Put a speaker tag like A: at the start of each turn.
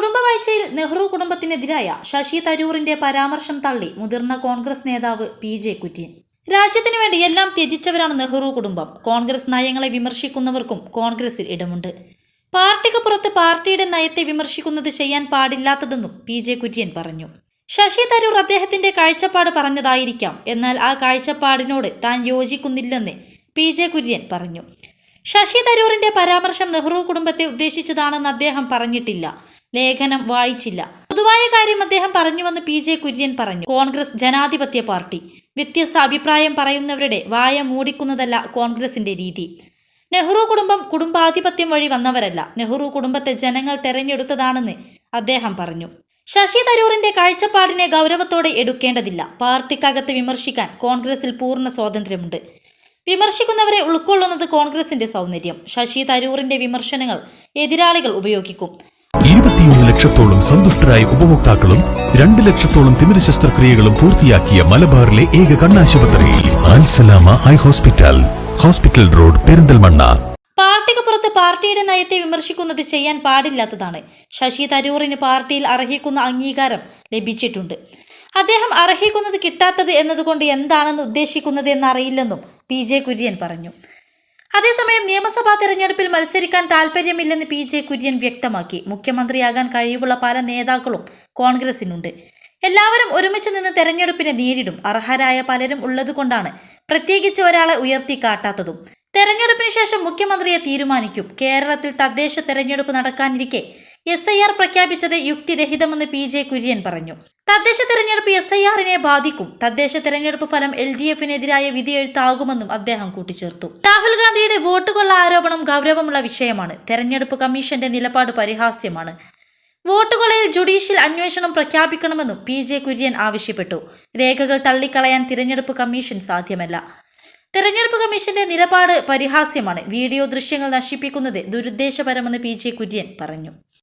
A: കുടുംബവാഴ്ചയിൽ നെഹ്റു കുടുംബത്തിനെതിരായ ശശി തരൂറിന്റെ പരാമർശം തള്ളി മുതിർന്ന കോൺഗ്രസ് നേതാവ് പി ജെ കുര്യൻ. രാജ്യത്തിനു വേണ്ടി എല്ലാം ത്യജിച്ചവരാണ് നെഹ്റു കുടുംബം. കോൺഗ്രസ് നയങ്ങളെ വിമർശിക്കുന്നവർക്കും കോൺഗ്രസിൽ ഇടമുണ്ട്. പാർട്ടിക്ക് പുറത്ത് പാർട്ടിയുടെ നയത്തെ വിമർശിക്കുന്നത് ചെയ്യാൻ പാടില്ലാത്തതെന്നും പി ജെ കുര്യൻ പറഞ്ഞു. ശശി തരൂർ അദ്ദേഹത്തിന്റെ കാഴ്ചപ്പാട് പറഞ്ഞതായിരിക്കാം. എന്നാൽ ആ കാഴ്ചപ്പാടിനോട് താൻ യോജിക്കുന്നില്ലെന്ന് പി ജെ കുര്യൻ പറഞ്ഞു. ശശി തരൂറിന്റെ പരാമർശം നെഹ്റു കുടുംബത്തെ ഉദ്ദേശിച്ചതാണെന്ന് അദ്ദേഹം പറഞ്ഞിട്ടില്ല. ലേഖനം വായിച്ചില്ല. പൊതുവായ കാര്യം അദ്ദേഹം പറഞ്ഞുവെന്ന് പി ജെ കുര്യൻ പറഞ്ഞു. കോൺഗ്രസ് ജനാധിപത്യ പാർട്ടി. വ്യത്യസ്ത അഭിപ്രായം പറയുന്നവരുടെ വായ മൂടിക്കുന്നതല്ല കോൺഗ്രസിന്റെ രീതി. നെഹ്റു കുടുംബം കുടുംബാധിപത്യം വഴി വന്നവരല്ല. നെഹ്റു കുടുംബത്തെ ജനങ്ങൾ തെരഞ്ഞെടുത്തതാണെന്ന് അദ്ദേഹം പറഞ്ഞു. ശശി തരൂറിന്റെ കാഴ്ചപ്പാടിനെ ഗൗരവത്തോടെ എടുക്കേണ്ടതില്ല. പാർട്ടിക്കകത്ത് വിമർശിക്കാൻ കോൺഗ്രസിൽ പൂർണ സ്വാതന്ത്ര്യമുണ്ട്. വിമർശിക്കുന്നവരെ ഉൾക്കൊള്ളുന്നത് കോൺഗ്രസിന്റെ സൗന്ദര്യം. ശശി തരൂറിന്റെ വിമർശനങ്ങൾ എതിരാളികൾ ഉപയോഗിക്കും.
B: ഇരുപത്തിയൊന്ന് ലക്ഷത്തോളം സന്തുഷ്ടരായ ഉപഭോക്താക്കളും രണ്ട് ലക്ഷത്തോളം തിമിര ശസ്ത്രക്രിയകളും പൂർത്തിയാക്കിയ മലബാറിലെ ഏക കണ്ണാശുപത്രി Ansalama eye hospital hospital road Perinthalmanna.
A: പാർട്ടിക്ക് പാർട്ടിയുടെ നയത്തെ വിമർശിക്കുന്നത് ചെയ്യാൻ പാടില്ലാത്തതാണ്. ശശി തരൂറിന് പാർട്ടിയിൽ അർഹിക്കുന്ന അംഗീകാരം ലഭിച്ചിട്ടുണ്ട്. അദ്ദേഹം അർഹിക്കുന്നത് കിട്ടാത്തത് എന്നതുകൊണ്ട് എന്താണെന്ന് ഉദ്ദേശിക്കുന്നത് എന്നറിയില്ലെന്നും പി ജെ കുര്യൻ പറഞ്ഞു. അതേസമയം നിയമസഭാ തെരഞ്ഞെടുപ്പിൽ മത്സരിക്കാൻ താൽപ്പര്യമില്ലെന്ന് പി ജെ കുര്യൻ വ്യക്തമാക്കി. മുഖ്യമന്ത്രിയാകാൻ കഴിവുള്ള പല നേതാക്കളും കോൺഗ്രസിനുണ്ട്. എല്ലാവരും ഒരുമിച്ച് നിന്ന് തെരഞ്ഞെടുപ്പിനെ നേരിടും. അർഹരായ പലരും ഉള്ളതുകൊണ്ടാണ് പ്രത്യേകിച്ച് ഒരാളെ ഉയർത്തി കാട്ടാത്തതും തെരഞ്ഞെടുപ്പിന് ശേഷം മുഖ്യമന്ത്രിയെ തീരുമാനിക്കും. കേരളത്തിൽ തദ്ദേശ തെരഞ്ഞെടുപ്പ് നടക്കാനിരിക്കെ എസ് ഐ ആർ പ്രഖ്യാപിച്ചത് യുക്തിരഹിതമെന്ന് പി ജെ കുര്യൻ പറഞ്ഞു. തദ്ദേശ തെരഞ്ഞെടുപ്പ് എസ് ഐ ആറിനെ ബാധിക്കും. തദ്ദേശ തെരഞ്ഞെടുപ്പ് ഫലം എൽ ഡി എഫിനെതിരായ വിധിയെഴുത്താകുമെന്നും അദ്ദേഹം കൂട്ടിച്ചേർത്തു. രാഹുൽ ഗാന്ധിയുടെ വോട്ടുകൊള്ള ആരോപണം ഗൗരവമുള്ള വിഷയമാണ്. തെരഞ്ഞെടുപ്പ് കമ്മീഷന്റെ നിലപാട് പരിഹാസ്യമാണ്. വോട്ടുകൊള്ളയിൽ ജുഡീഷ്യൽ അന്വേഷണം പ്രഖ്യാപിക്കണമെന്നും പി ജെ കുര്യൻ ആവശ്യപ്പെട്ടു. രേഖകൾ തള്ളിക്കളയാൻ തിരഞ്ഞെടുപ്പ് കമ്മീഷൻ സാധ്യമല്ല. തെരഞ്ഞെടുപ്പ് കമ്മീഷന്റെ നിലപാട് പരിഹാസ്യമാണ്. വീഡിയോ ദൃശ്യങ്ങൾ നശിപ്പിക്കുന്നത് ദുരുദ്ദേശപരമെന്ന് പി ജെ കുര്യൻ പറഞ്ഞു.